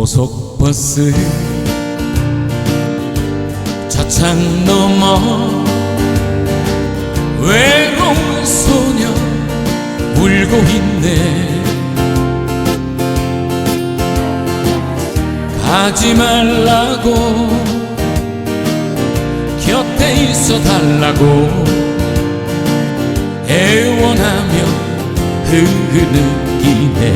고속버스. 차창 넘어 외로운 소녀 울고 있네. 가지 말라고 곁에 있어 달라고 애원하며 흐느끼네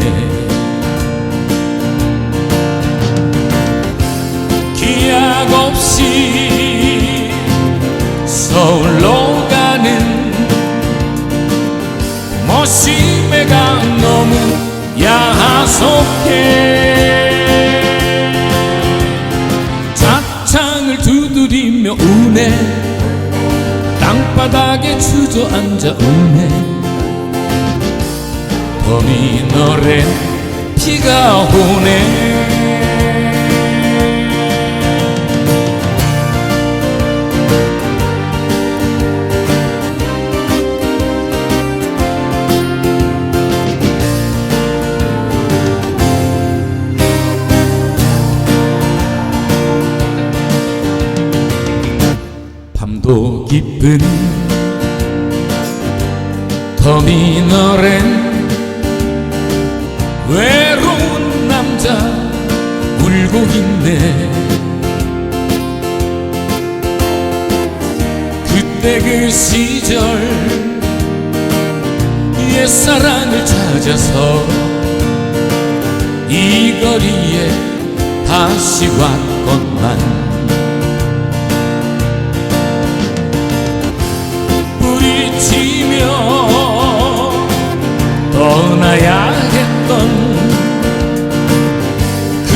머시매가 너무 야속해 차창을 두드리며 우네. 땅바닥에 주저앉아 우네. 터미널에 비가 오네 밤도 깊은 터미널엔 외로운 남자 울고 있네. 그때 그 시절 옛사랑을 찾아서 이 거리에 다시 왔건만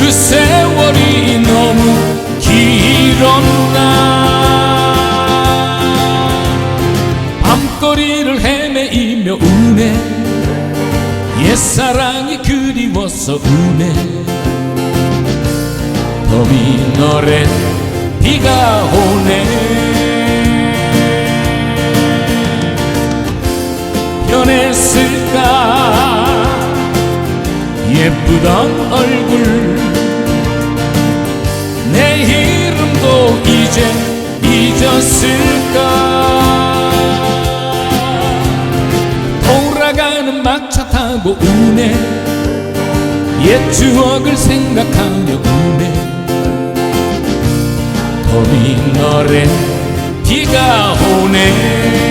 그 세월이 너무 길었나? 밤거리를 헤매이며 우네. 옛사랑이 그리워서 우네. 터미널에 비가 오네. 변했을까? 예쁘던 얼굴 이제 잊었을까? 돌아가는 막차 타고 우네. 옛 추억을 생각하며 우네. 터미널에 비가 오네